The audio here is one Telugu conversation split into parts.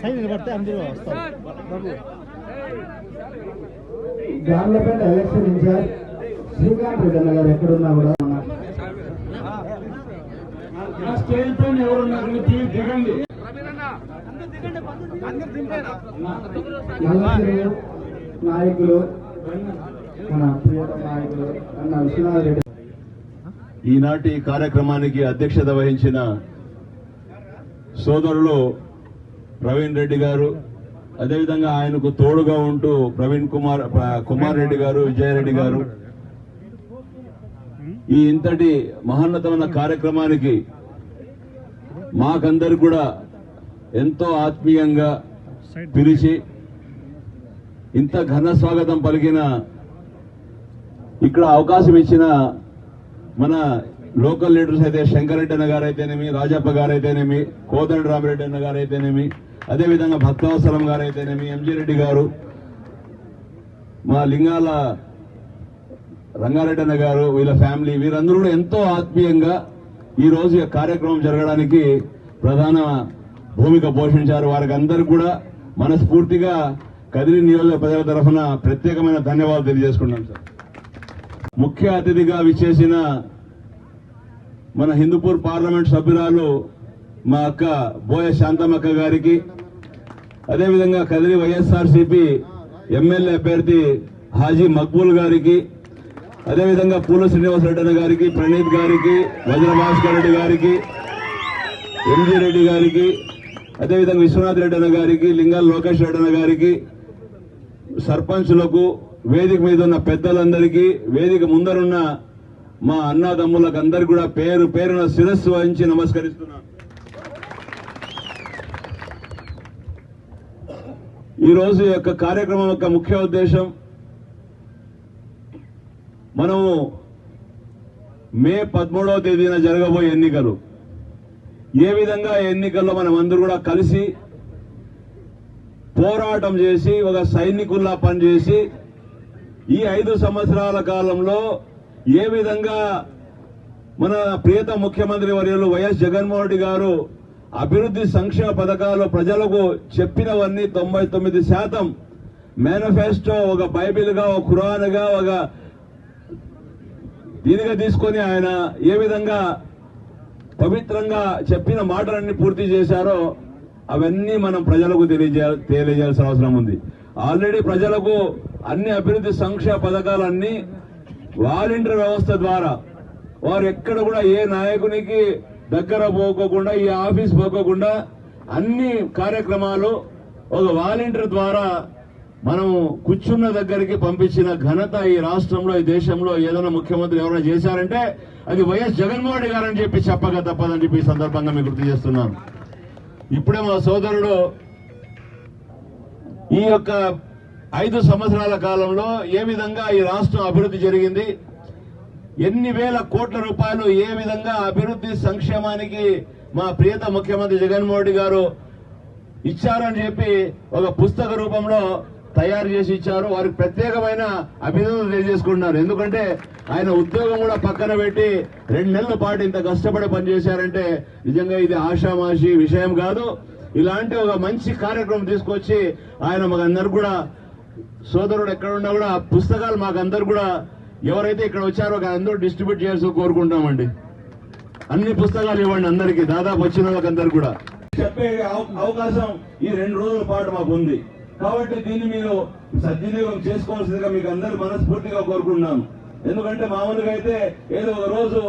సైడ్ నిలబడితే అందరూ వస్తారు బాబు గార్లపేట ఎలక్షన్ ఇన్ఛార్జ్ శ్రీకాంత్ రెడ్డి అన్న గారు ఎక్కడున్నా కూడా? ఆ స్టేజ్ పైన ఎవరున్నారు మీరు ప్లీజ్ దిగండి. నల్లసిరు నాయకులు మన ప్రియతమ నాయకులు అన్న విశ్వనాథ్ రెడ్డి. ఈనాటి కార్యక్రమానికి అధ్యక్షత వహించిన సోదరులు ప్రవీణ్ రెడ్డి గారు అదేవిధంగా ఆయనకు తోడుగా ఉంటూ ప్రవీణ్ కుమార్ కుమార్ రెడ్డి గారు విజయారెడ్డి గారు ఈ ఇంతటి మహోన్నతమైన కార్యక్రమానికి మాకందరు కూడా ఎంతో ఆత్మీయంగా పిలిచి ఇంత ఘన స్వాగతం పలికిన ఇక్కడ అవకాశం ఇచ్చిన మన లోకల్ లీడర్స్ అయితే శంకరెడ్డి అన్న గారు అయితేనేమి రాజప్ప గారు అయితేనేమి కోదండ రామిరెడ్డి అన్న గారు అయితేనేమి అదేవిధంగా భక్తావసరం గారు అయితేనేమి ఎంజీ రెడ్డి గారు మా లింగాల రంగారెడ్డి అన్న గారు వీళ్ళ ఫ్యామిలీ వీరందరూ కూడా ఎంతో ఆత్మీయంగా ఈ రోజు కార్యక్రమం జరగడానికి ప్రధాన భూమిక పోషించారు. వారికి అందరికి కూడా మనస్ఫూర్తిగా కదిరి నియోజక ప్రజల తరఫున ప్రత్యేకమైన ధన్యవాదాలు తెలియజేసుకున్నాం సార్. ముఖ్య అతిథిగా విచ్చేసిన మన హిందూపూర్ పార్లమెంట్ సభ్యురాలు మా అక్క బోయ శాంతమక్క గారికి అదేవిధంగా కదిరి వైఎస్ఆర్సీపీ ఎమ్మెల్యే అభ్యర్థి హాజీ మక్బూల్ గారికి అదేవిధంగా పూల శ్రీనివాసరెడ్డి అన్న గారికి ప్రణీత్ గారికి వజ్రభాస్కర్ రెడ్డి గారికి ఎంజీ రెడ్డి గారికి అదేవిధంగా విశ్వనాథ్ రెడ్డి అన్న గారికి లింగాల లోకేష్ రెడ్డి అన్న గారికి సర్పంచులకు వేదిక మీద ఉన్న పెద్దలందరికీ వేదిక ముందరున్న మా అన్నదమ్ములకు అందరు కూడా పేరు పేరున శిరస్సు వహించి నమస్కరిస్తున్నాను. ఈరోజు యొక్క కార్యక్రమం యొక్క ముఖ్య ఉద్దేశం మనము మే పదమూడవ తేదీన జరగబోయే ఎన్నికలు. ఏ విధంగా ఎన్నికల్లో మనం అందరూ కూడా కలిసి పోరాటం చేసి ఒక సైనికుల్లా పనిచేసి ఈ ఐదు సంవత్సరాల కాలంలో ఏ విధంగా మన ప్రియత ముఖ్యమంత్రి వర్యులు వైఎస్ జగన్మోహన్ రెడ్డి గారు అభివృద్ధి సంక్షేమ పథకాలు ప్రజలకు చెప్పినవన్నీ తొంభై తొమ్మిది శాతం మేనిఫెస్టో ఒక బైబిల్గా ఒక ఖురాన్గా ఒక దీనిగా తీసుకొని ఆయన ఏ విధంగా పవిత్రంగా చెప్పిన మాటలన్నీ పూర్తి చేశారో అవన్నీ మనం ప్రజలకు తెలియజే తెలియజేయాల్సిన అవసరం ఉంది. ఆల్రెడీ ప్రజలకు అన్ని అభివృద్ధి సంక్షేమ పథకాలన్నీ వాలంటీర్ వ్యవస్థ ద్వారా వారు ఎక్కడ కూడా ఏ నాయకునికి దగ్గర పోకోకుండా ఈ ఆఫీస్ పోకోకుండా అన్ని కార్యక్రమాలు ఒక వాలంటీర్ ద్వారా మనం కూర్చున్న దగ్గరికి పంపించిన ఘనత ఈ రాష్ట్రంలో ఈ దేశంలో ఏదైనా ముఖ్యమంత్రి ఎవరైనా చేశారంటే అది వైఎస్ జగన్మోహన్ రెడ్డి గారని చెప్పి చెప్పక తప్పదని చెప్పి ఈ సందర్భంగా మీకు గుర్తు చేస్తున్నాను. ఇప్పుడే మా సోదరుడు ఈ యొక్క ఐదు సంవత్సరాల కాలంలో ఏ విధంగా ఈ రాష్ట్రం అభివృద్ధి జరిగింది? ఎన్ని వేల కోట్ల రూపాయలు ఏ విధంగా అభివృద్ధి సంక్షేమానికి మా ప్రియత ముఖ్యమంత్రి జగన్మోహన్ రెడ్డి గారు ఇచ్చారని చెప్పి ఒక పుస్తక రూపంలో తయారు చేసి ఇచ్చారు. వారికి ప్రత్యేకమైన అభినందనలు తెలియజేసుకుంటున్నారు. ఎందుకంటే ఆయన ఉద్యోగం కూడా పక్కన పెట్టి రెండు నెలల పాటు ఇంత కష్టపడి పనిచేశారంటే నిజంగా ఇది ఆషామాషి విషయం కాదు. ఇలాంటి ఒక మంచి కార్యక్రమం తీసుకొచ్చి ఆయన మాకందరు కూడా సోదరుడు ఎక్కడున్నా కూడా ఆ పుస్తకాలు మాకందరు కూడా ఎవరైతే ఇక్కడ వచ్చారో అందరూ డిస్ట్రిబ్యూట్ చేయాల్సి కోరుకుంటామండి. అన్ని పుస్తకాలు ఇవ్వండి అందరికి దాదాపు వచ్చిన వాళ్ళకందరు కూడా. చెప్పే అవకాశం ఈ రెండు రోజుల పాటు మాకు ఉంది కాబట్టి దీన్ని మీరు సద్వినియోగం చేసుకోవాల్సిందిగా మీకు అందరు మనస్ఫూర్తిగా కోరుకుంటున్నాను. ఎందుకంటే మామూలుగా అయితే ఏదో ఒక రోజు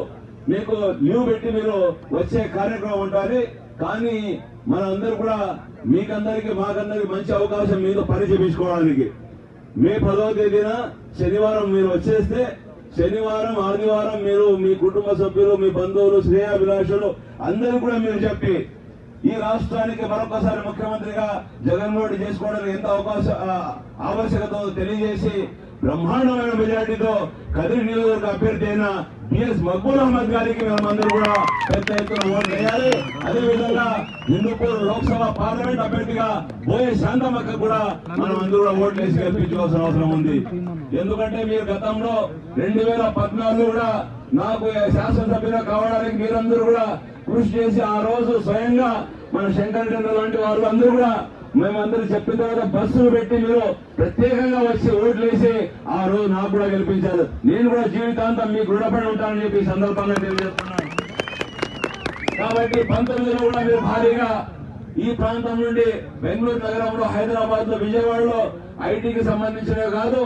మీకు లీవ్ పెట్టి మీరు వచ్చే కార్యక్రమం ఉంటుంది కానీ మన అందరూ కూడా మీకందరికి మాకందరికి మంచి అవకాశం మీతో పరిచయించుకోవడానికి మే పదవ తేదీన శనివారం మీరు వచ్చేస్తే శనివారం ఆదివారం మీరు మీ కుటుంబ సభ్యులు మీ బంధువులు శ్రేయాభిలాషులు అందరూ కూడా మీరు చెప్పి ఈ రాష్ట్రానికి మరొకసారి ముఖ్యమంత్రిగా జగన్మోహన్ రెడ్డి చేసుకోవడానికి ఎంత అవకాశం ఆవశ్యకత తెలియజేసి బ్రహ్మాండమైన మెజార్టీతో కదిరి నియోజకవర్గ అభ్యర్థి అయిన బిఎస్ మక్బూల్ అహ్మద్ గారికి మేమందరూ కూడా పెద్ద ఎత్తున ఓటు వేయాలి. అదేవిధంగా హిందూపూర్ లోక్సభ పార్లమెంట్ అభ్యర్థిగా బోయే శాంతమ్మక్క కూడా మనం అందరూ కూడా ఓట్లు వేసి గెలిపించుకోవాల్సిన అవసరం ఉంది. ఎందుకంటే మీరు గతంలో రెండు కూడా నాకు శాసనసభ్యులు కావడానికి మీరందరూ కూడా కృషి చేసి ఆ రోజు స్వయంగా మన శంకర్ చంద్ర లాంటి వారు అందరూ కూడా మేమందరూ చెప్పిన తర్వాత బస్సులు పెట్టి మీరు ప్రత్యేకంగా వచ్చి ఓట్లు వేసి ఆ రోజు నాకు కూడా గెలిపించారు. నేను కూడా జీవితాంతం మీకు రుణపడి ఉంటానని చెప్పి సందర్భంగా తెలియజేస్తున్నాను. కాబట్టి పంతొమ్మిదిలో కూడా మీరు భారీగా ఈ ప్రాంతం నుండి బెంగళూరు నగరంలో హైదరాబాద్లో విజయవాడలో ఐటీకి సంబంధించినవి కాదు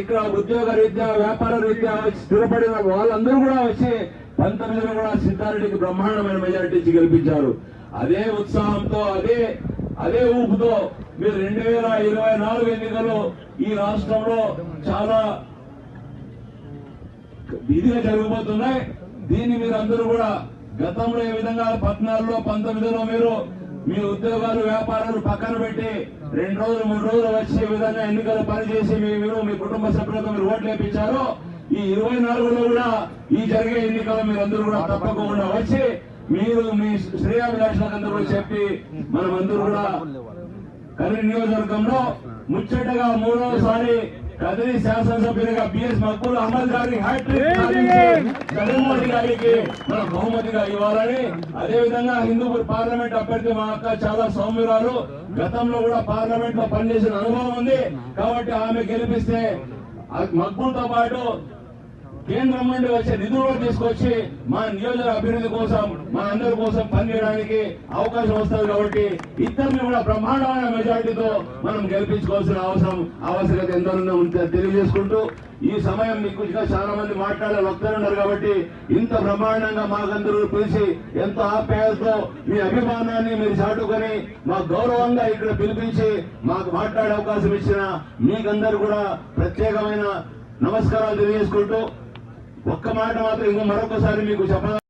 ఇక్కడ ఉద్యోగ రీత్యా వ్యాపార రీత్యా వచ్చి స్థిరపడిన వాళ్ళందరూ కూడా వచ్చి పంతొమ్మిదిలో కూడా సిద్ధారెడ్డికి బ్రహ్మాండమైన మెజారిటీ ఇచ్చి గెలిపించారు. అదే ఉత్సాహంతో అదే అదే ఊపుతో మీరు రెండు వేల ఇరవై నాలుగు ఎన్నికలు ఈ రాష్ట్రంలో చాలా ఇదిగా జరిగిపోతున్నాయి దీన్ని మీరు అందరూ కూడా గతంలో ఏ విధంగా పద్నాలుగులో పంతొమ్మిదిలో మీరు మీ ఉద్యోగాలు వ్యాపారాలు పక్కన పెట్టి రెండు రోజులు మూడు రోజులు వచ్చే విధంగా ఎన్నికలు పనిచేసి మీరు మీ కుటుంబ సభ్యులతో మీరు ఓట్లు వేయించారో ఈ ఇరవై నాలుగులో కూడా ఈ జరిగే ఎన్నికల్లో మీరందరూ కూడా తప్పకుండా వచ్చి మీరు మీ శ్రేయాభిలాషులకు అందరూ కూడా చెప్పి మనమందరూ కూడా కదిరి నియోజకవర్గంలో ముచ్చటగా మూడవసారి కదిరి శాసనసభ్యునిగా బిఎస్ మక్బూల్ అహ్మద్ గారిని హ్యాట్రిక్ జగన్మోహన్ గారికి మన బహుమతిగా ఇవ్వాలని. అదేవిధంగా హిందూపూర్ పార్లమెంట్ అభ్యర్థి మా అక్క చాలా సౌమ్యురాలు. గతంలో కూడా పార్లమెంట్లో పనిచేసిన అనుభవం ఉంది. కాబట్టి ఆమె గెలిపిస్తే మక్బూల్తో పాటు కేంద్రం నుండి వచ్చే నిధులు తీసుకొచ్చి మా నియోజక అభివృద్ధి కోసం మా అందరి కోసం పనిచేయడానికి అవకాశం వస్తుంది కాబట్టి ఇద్దరిని కూడా బ్రహ్మాండమైన మెజారిటీతో మనం గెలిపించుకోవాల్సిన అవసరం ఆవశ్యకత ఎంతనో తెలియజేసుకుంటూ ఈ సమయం మీకు ఇంకా చాలా మంది మాట్లాడే వక్తలు ఉన్నారు కాబట్టి ఇంత బ్రహ్మాండంగా మాకందరూ పిలిచి ఎంతో ఆప్యాయతతో మీ అభిమానాన్ని మీరు చాటుకొని మా గౌరవంగా ఇక్కడ పిలిపించి మాకు మాట్లాడే అవకాశం ఇచ్చిన మీకందరూ కూడా ప్రత్యేకమైన నమస్కారాలు తెలియజేసుకుంటూ ఒక్క మాట మాత్రం ఇంకో మరొకసారి మీకు చెప్పాలి